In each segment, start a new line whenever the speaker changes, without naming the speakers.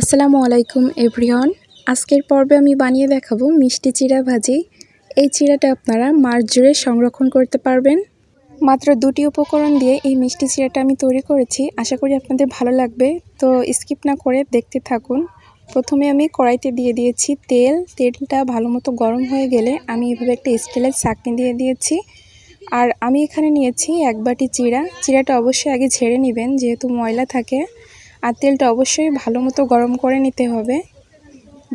আসসালামু আলাইকুম, এভরিওয়ান। আজকের পর্বে আমি বানিয়ে দেখাবো মিষ্টি চিড়া ভাজি। এই চিড়াটা আপনারা মাস জুড়ে সংরক্ষণ করতে পারবেন। মাত্র দুটি উপকরণ দিয়ে এই মিষ্টি চিড়াটা আমি তৈরি করেছি। আশা করি আপনাদের ভালো লাগবে। তো স্কিপ না করে দেখতে থাকুন। প্রথমে আমি কড়াইতে দিয়ে দিয়েছি তেল। তেলটা ভালো মতো গরম হয়ে গেলে আমি এভাবে একটা স্টিলের চাকনি দিয়ে দিয়েছি। আর আমি এখানে নিয়েছি এক বাটি চিড়া চিড়াটা অবশ্যই আগে ঝেড়ে নেবেন, যেহেতু ময়লা থাকে। আর তেলটা অবশ্যই ভালো মতো গরম করে নিতে হবে,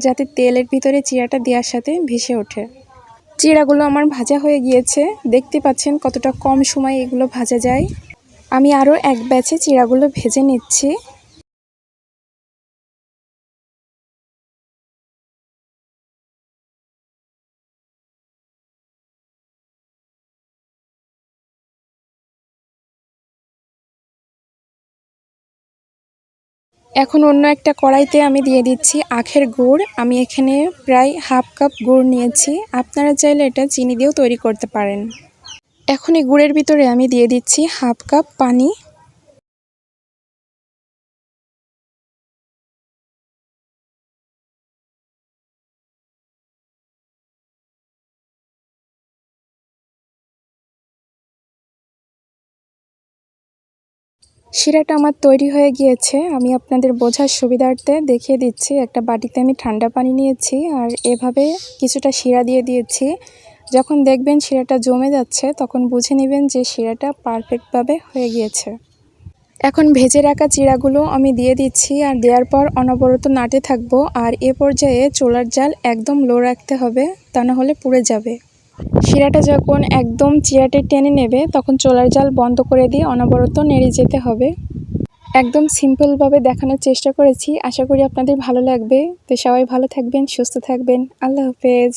যাতে তেলের ভিতরে চিরাটা দেওয়ার সাথে ভেসে ওঠে। চিড়াগুলো আমার ভাজা হয়ে গিয়েছে, দেখতে পাচ্ছেন কতটা কম সময়ে এগুলো ভাজা যায়। আমি আরও এক ব্যাচে চিড়াগুলো ভেজে নিচ্ছি। এখন অন্য একটা কড়াইতে আমি দিয়ে দিচ্ছি আখের গুড়। আমি এখানে প্রায় হাফ কাপ গুড় নিয়েছি। আপনারা চাইলে এটা চিনি দিয়েও তৈরি করতে পারেন। এখন এই গুড়ের ভিতরে আমি দিয়ে দিচ্ছি হাফ কাপ পানি। শিরাটা আমার তৈরি হয়ে গিয়েছে। আমি আপনাদের বোঝার সুবিধার্থে দেখিয়ে দিচ্ছি। একটা বাটিতে আমি ঠান্ডা পানি নিয়েছি আর এভাবে কিছুটা শিরা দিয়ে দিয়েছি। যখন দেখবেন শিরাটা জমে যাচ্ছে, তখন বুঝে নেবেন যে শিরাটা পারফেক্টভাবে হয়ে গিয়েছে। এখন ভেজে রাখা চিড়াগুলো আমি দিয়ে দিচ্ছি আর দেওয়ার পর অনবরত নাটে থাকব। আর এ পর্যায়ে চোলার জাল একদম লো রাখতে হবে, তা না হলে পুড়ে যাবে। শিরাটা যখন একদম চিরাটে টেনে নেবে, তখন চোলার জাল বন্ধ করে দিয়ে অনবরত নেড়ে যেতে হবে। একদম সিম্পলভাবে দেখানোর চেষ্টা করেছি। আশা করি আপনাদের ভালো লাগবে। তো সবাই ভালো থাকবেন, সুস্থ থাকবেন। আল্লাহ হাফেজ।